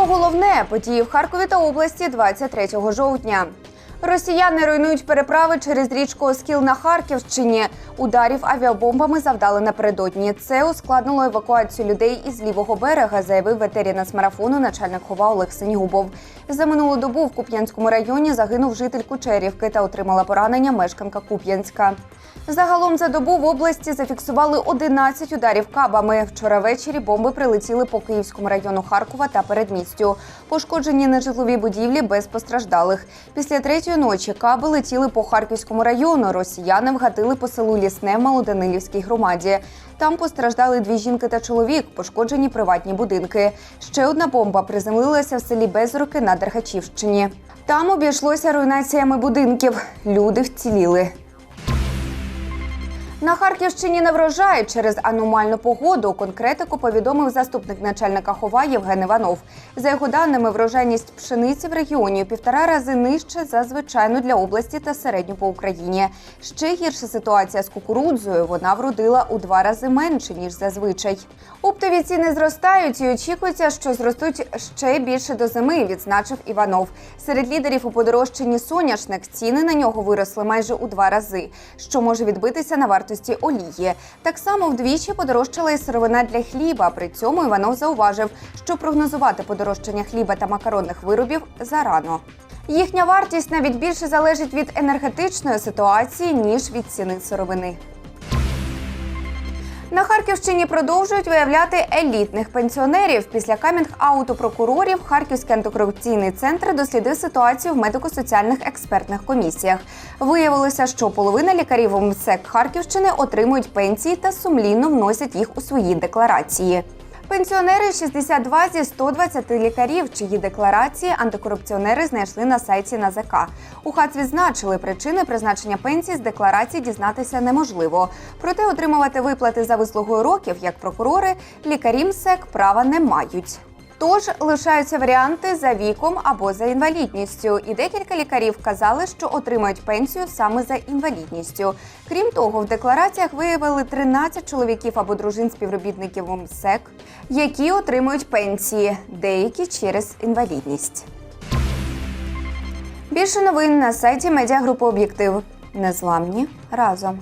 Про головне події в Харкові та області 23 жовтня. Росіяни руйнують переправи через річку Оскіл на Харківщині. Ударів авіабомбами завдали напередодні. Це ускладнило евакуацію людей із лівого берега, заявив ветеріна з марафону начальник хова Олег Синігубов. За минулу добу в Куп'янському районі загинув житель Кучерівки та отримала поранення мешканка Куп'янська. Загалом за добу в області зафіксували 11 ударів кабами. Вчора ввечері бомби прилетіли по Київському району Харкова та передмістю. Пошкоджені нежитлові будівлі без постраждалих. Після третьої ночі каби летіли по Харківському району. Росіяни вгатили по селу Лісне в Малоданилівській громаді. Там постраждали дві жінки та чоловік, пошкоджені приватні будинки. Ще одна бомба приземлилася в селі Безруки на Дерхачівщині. Там обійшлося руйнаціями будинків. Люди вціліли. На Харківщині не врожай через аномальну погоду. Конкретику повідомив заступник начальника хова Євген Іванов. За його даними, врожайність пшениці в регіоні півтора рази нижче за звичайну для області та середню по Україні. Ще гірша ситуація з кукурудзою. Вона вродила у два рази менше ніж зазвичай. Оптові ціни зростають і очікується, що зростуть ще більше до зими. Відзначив Іванов. Серед лідерів у подорожчанні соняшник ціни на нього виросли майже у два рази, що може відбитися на вартості олії. Так само вдвічі подорожчала і сировина для хліба. При цьому Іванов зауважив, що прогнозувати подорожчання хліба та макаронних виробів зарано. Їхня вартість навіть більше залежить від енергетичної ситуації ніж від ціни сировини. На Харківщині продовжують виявляти елітних пенсіонерів. Після камінг-ауту прокурорів Харківський антикорупційний центр дослідив ситуацію в медико-соціальних експертних комісіях. Виявилося, що половина лікарів МСЕК Харківщини отримують пенсії та сумлінно вносять їх у свої декларації. Пенсіонери 62 зі 120 лікарів, чиї декларації антикорупціонери знайшли на сайті НАЗК. У ХАЦ відзначили, причини призначення пенсії з декларації дізнатися неможливо. Проте отримувати виплати за вислугою років, як прокурори, лікарі МСЕК права не мають. Тож лишаються варіанти за віком або за інвалідністю. І декілька лікарів казали, що отримають пенсію саме за інвалідністю. Крім того, в деклараціях виявили 13 чоловіків або дружин співробітників МСЕК, які отримують пенсії, деякі через інвалідність. Більше новин на сайті медіагрупи Об'єктив. Незламні разом.